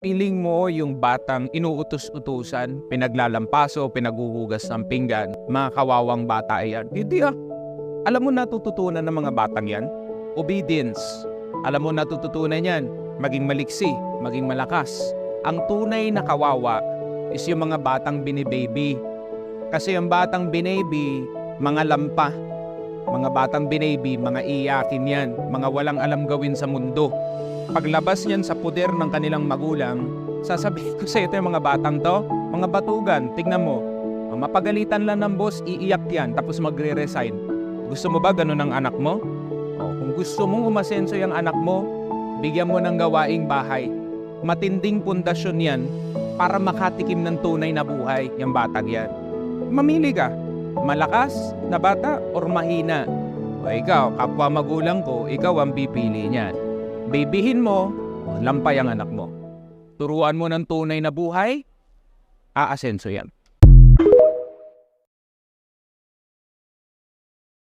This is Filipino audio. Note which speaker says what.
Speaker 1: Piling mo yung batang inuutos-utusan, pinaglalampaso, pinaguhugas ng pinggan, mga kawawang bata yan. Hindi ah. Alam mo natututunan ng mga batang yan? Obedience. Alam mo natututunan yan? Maging maliksi, maging malakas. Ang tunay na kawawa is yung mga batang binibaby. Kasi yung batang binaby, mga lampa. Mga batang binaby, mga iyakin yan. Mga walang alam gawin sa mundo. Paglabas niyan sa puder ng kanilang magulang, sasabihin ko sa ito yung mga batang to, mga batugan, tignan mo. Mapagalitan lang ng boss, iiyak yan, tapos magre-resign. Gusto mo ba ganun ang anak mo? O, kung gusto mong umasenso yung anak mo, bigyan mo ng gawaing bahay. Matinding pundasyon yan para makatikim ng tunay na buhay yung batang yan. Mamili ka, malakas na bata or mahina. O ikaw, kapwa magulang ko, ikaw ang pipili niyan. Bibihin mo, lampay ang anak mo. Turuan mo ng tunay na buhay, aasenso yan.